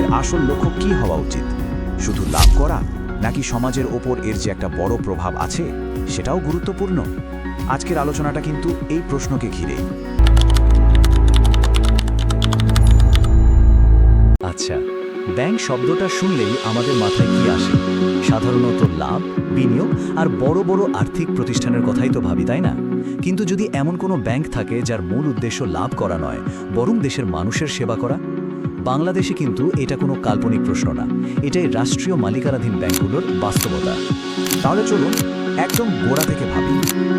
ব্যাংকের আসল লক্ষ্য কী হওয়া উচিত? শুধু লাভ করা, নাকি সমাজের ওপর এর যে একটা বড় প্রভাব আছে, সেটাও গুরুত্বপূর্ণ? আজকের আলোচনাটা কিন্তু এই প্রশ্নকে ঘিরেই আচ্ছা ব্যাংক শব্দটা শুনলেই আমাদের মাথায় কি আসে? সাধারণত লাভ, বিনিয়োগ আর বড় বড় আর্থিক প্রতিষ্ঠানের কথাই তো ভাবি, তাই না? কিন্তু যদি এমন কোনো ব্যাংক থাকে যার মূল উদ্দেশ্য লাভ করা নয়, বরং দেশের মানুষের সেবা করা বাংলাদেশে কিন্তু এটা কোনো কাল্পনিক প্রশ্ন না। এটাই রাষ্ট্রীয় মালিকানাধীন ব্যাংকগুলোর বাস্তবতা। তাহলে চলুন একদম গোড়া থেকে ভাবি,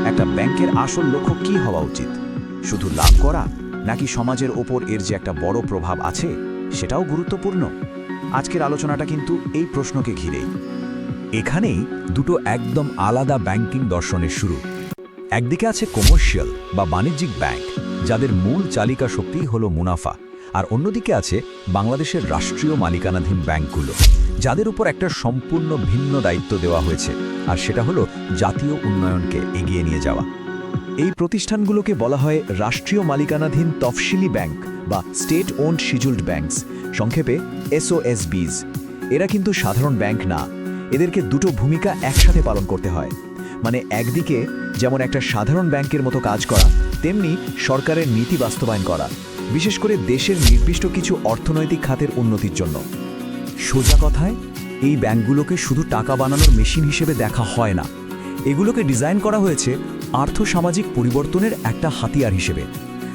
একটা ব্যাংকের আসল লক্ষ্য কী হওয়া উচিত? শুধু লাভ করা নাকি সমাজের ওপর এর যে একটা বড় প্রভাব আছে, সেটাও গুরুত্বপূর্ণ? আজকের আলোচনাটা কিন্তু এই প্রশ্নকে ঘিরেই। এখানেই দুটো একদম আলাদা ব্যাংকিং দর্শনের শুরু। একদিকে আছে কমার্শিয়াল বা বাণিজ্যিক ব্যাংক, যাদের মূল চালিকা শক্তি হলো মুনাফা। আর অন্যদিকে আছে বাংলাদেশের রাষ্ট্রীয় মালিকানাধীন ব্যাংকগুলো, যাদের উপর একটা সম্পূর্ণ ভিন্ন দায়িত্ব দেওয়া হয়েছে, আর সেটা হলো জাতীয় উন্নয়নকে এগিয়ে নিয়ে যাওয়া। এই প্রতিষ্ঠানগুলোকে বলা হয় রাষ্ট্রীয় মালিকানাধীন তফসিলি ব্যাংক বা স্টেট ওন্ড শিডিউল্ড ব্যাংকস, সংক্ষেপে এসওএসবিজ এরা কিন্তু সাধারণ ব্যাংক না, এদেরকে দুটো ভূমিকা একসাথে পালন করতে হয়। মানে একদিকে যেমন একটা সাধারণ ব্যাংকের মতো কাজ করা, তেমনি সরকারের নীতি বাস্তবায়ন করা। বিশেষ করে দেশের নির্দিষ্ট কিছু অর্থনৈতিক খাতের উন্নতির জন্য। সোজা কথায়, এই ব্যাংকগুলোকে শুধু টাকা বানানোর মেশিন হিসেবে দেখা হয় না। এগুলোকে ডিজাইন করা হয়েছে আর্থসামাজিক পরিবর্তনের একটা হাতিয়ার হিসেবে।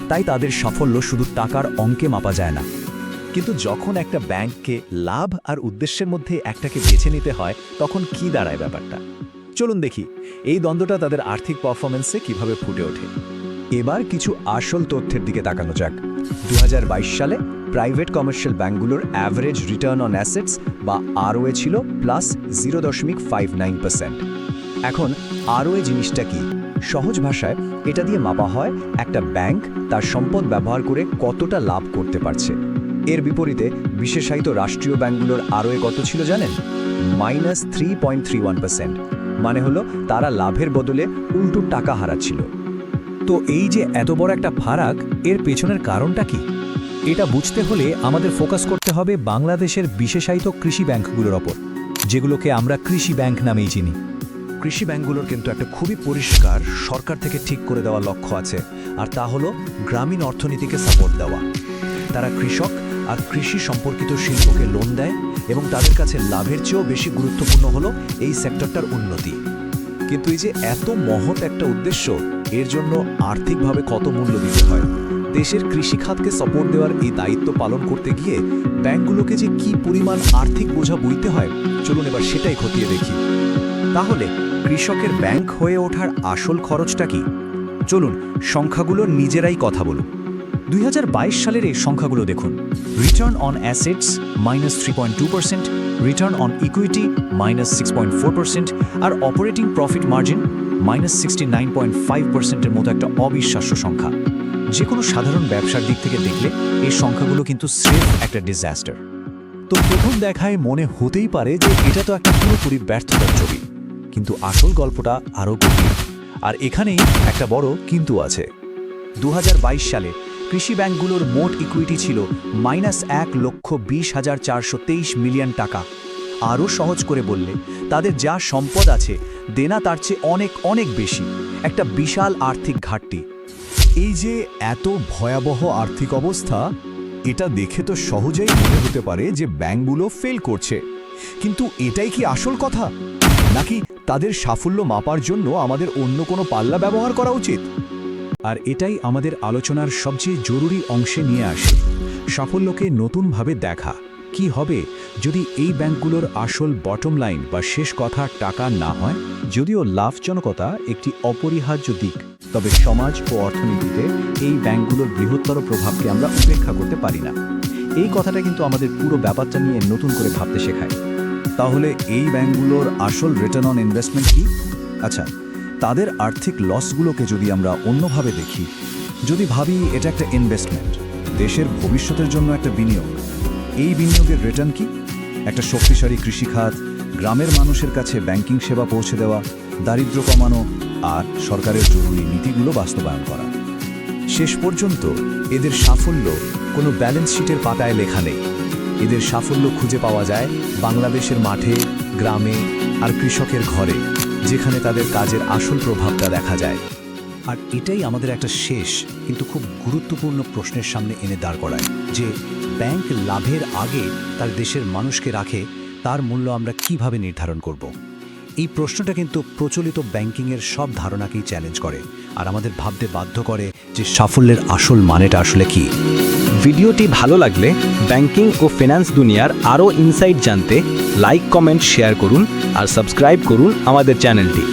তাই তাদের সাফল্য শুধু টাকার অঙ্কে মাপা যায় না। কিন্তু যখন একটা ব্যাংককে লাভ আর উদ্দেশ্যের মধ্যে একটাকে বেছে নিতে হয়, তখন কি দাঁড়ায় ব্যাপারটা? চলুন দেখি, এই দ্বন্দ্বটা তাদের আর্থিক পারফরমেন্সে কীভাবে ফুটে ওঠে। এবার কিছু আসল তথ্যের দিকে তাকানো যাক। দু হাজার বাইশ সালে প্রাইভেট কমার্শিয়াল ব্যাঙ্কগুলোর অ্যাভারেজ রিটার্ন অন অ্যাসেটস বা আরওএ ছিল প্লাস জিরো দশমিক ফাইভ নাইন পার্সেন্ট এখন আরওএ জিনিসটা কি? সহজ ভাষায় এটা দিয়ে মাপা হয় একটা ব্যাংক তার সম্পদ ব্যবহার করে কতটা লাভ করতে পারছে। এর বিপরীতে বিশেষায়িত রাষ্ট্রীয় ব্যাংকগুলোর আরওএ কত ছিল জানেন? Minus three point three one percent মানে হলো তারা লাভের বদলে উল্টো টাকা হারাচ্ছিল। তো এই যে এত বড় একটা ফারাক, এর পেছনের কারণটা কি? এটা বুঝতে হলে আমাদের ফোকাস করতে হবে বাংলাদেশের বিশেষায়িত কৃষি ব্যাংকগুলোর ওপর, যেগুলোকে আমরা কৃষি ব্যাংক নামেই চিনি। কৃষি ব্যাংকগুলোর কিন্তু একটা খুবই পরিষ্কার, সরকার থেকে ঠিক করে দেওয়া লক্ষ্য আছে, আর তা হলো গ্রামীণ অর্থনীতিকে সাপোর্ট দেওয়া। তারা কৃষক আর কৃষি সম্পর্কিত শিল্পকে লোন দেয় এবং তাদের কাছে লাভের চেয়েও বেশি গুরুত্বপূর্ণ হলো এই সেক্টরটার উন্নতি। কিন্তু এই যে এত মহৎ একটা উদ্দেশ্য এর জন্য আর্থিকভাবে কত মূল্য দিতে হয়? দেশের কৃষিখাতকে সাপোর্ট দেওয়ার এই দায়িত্ব পালন করতে গিয়ে ব্যাংকগুলোকে যে কি পরিমাণ আর্থিক বোঝা বইতে হয়, চলুন এবার সেটাই খতিয়ে দেখি। তাহলে কৃষকের ব্যাংক হয়ে ওঠার আসল খরচটা কি? চলুন সংখ্যাগুলো নিজেরাই কথা বলুন। দুই হাজার বাইশ সালের এই সংখ্যাগুলো দেখুন। Return on assets minus three point two percent return on equity minus six point four percent R operating profit margin minus sixty nine point five পার্সেন্টের মতো একটা অবিশ্বাস্য সংখ্যা। যে কোনো সাধারণ ব্যবসার দিক থেকে দেখলে এই সংখ্যাগুলো কিন্তু স্রেফ একটা ডিজাস্টার তো প্রথম দেখায় মনে হতেই পারে যে এটা তো একটা পুরোপুরি ব্যর্থতার ছবি। কিন্তু আসল গল্পটা আরও গভীর। আর এখানেই একটা বড় কিন্তু আছে। দু হাজার বাইশ সালে কৃষি ব্যাংকগুলোর মোট ইকুইটি ছিল মাইনাস এক লক্ষ বিশ হাজার চারশো তেইশ মিলিয়ন টাকা। আরও সহজ করে বললে, তাদের যা সম্পদ আছে দেনা তার চেয়ে অনেক অনেক বেশি। একটা বিশাল আর্থিক ঘাটতি। এই যে এত ভয়াবহ আর্থিক অবস্থা, এটা দেখে তো সহজেই মনে হতে পারে যে ব্যাংকগুলো ফেল করছে। কিন্তু এটাই কি আসল কথা? নাকি তাদের সাফল্য মাপার জন্য আমাদের অন্য কোনো পাল্লা ব্যবহার করা উচিত? আর এটাই আমাদের আলোচনার সবচেয়ে জরুরি অংশে নিয়ে আসে, সাফল্যকে নতুনভাবে দেখা। কি হবে যদি এই ব্যাংকগুলোর আসল বটম লাইন বা শেষ কথা টাকা না হয়? যদিও লাভজনকতা একটি অপরিহার্য দিক, তবে সমাজ ও অর্থনীতিতে এই ব্যাংকগুলোর বৃহত্তর প্রভাবকে আমরা উপেক্ষা করতে পারি না। এই কথাটা কিন্তু আমাদের পুরো ব্যাপারটা নিয়ে নতুন করে ভাবতে শেখায়। তাহলে এই ব্যাংকগুলোর আসল রিটার্ন অন ইনভেস্টমেন্ট কি? আচ্ছা তাদের আর্থিক লসগুলোকে যদি আমরা অন্যভাবে দেখি, যদি ভাবি এটা একটা ইনভেস্টমেন্ট দেশের ভবিষ্যতের জন্য একটা বিনিয়োগ এই বিনিয়োগের রিটার্ন কি? একটা শক্তিশালী কৃষিখাত, গ্রামের মানুষের কাছে ব্যাংকিং সেবা পৌঁছে দেওয়া, দারিদ্র্য কমানো আর সরকারের জরুরি নীতিগুলো বাস্তবায়ন করা। শেষ পর্যন্ত এদের সাফল্য কোনো ব্যালেন্স শিটের পাতায় লেখা নেই। এদের সাফল্য খুঁজে পাওয়া যায় বাংলাদেশের মাঠে, গ্রামে আর কৃষকের ঘরে, যেখানে তাদের কাজের আসল প্রভাবটা দেখা যায়। আর এটাই আমাদের একটা শেষ, কিন্তু খুব গুরুত্বপূর্ণ প্রশ্নের সামনে এনে দাঁড় করায়, যে ব্যাংক লাভের আগে তার দেশের মানুষকে রাখে, তার মূল্য আমরা কীভাবে নির্ধারণ করব? এই প্রশ্নটা কিন্তু প্রচলিত ব্যাংকিংয়ের সব ধারণাকেই চ্যালেঞ্জ করে, আর আমাদের ভাবতে বাধ্য করে যে সাফল্যের আসল মানেটা আসলে কি। ভিডিওটি ভালো লাগলে ব্যাংকিং ও ফিনান্স দুনিয়ার আরও ইনসাইট জানতে লাইক, কমেন্ট, শেয়ার করুন আর সাবস্ক্রাইব করুন আমাদের চ্যানেলটি।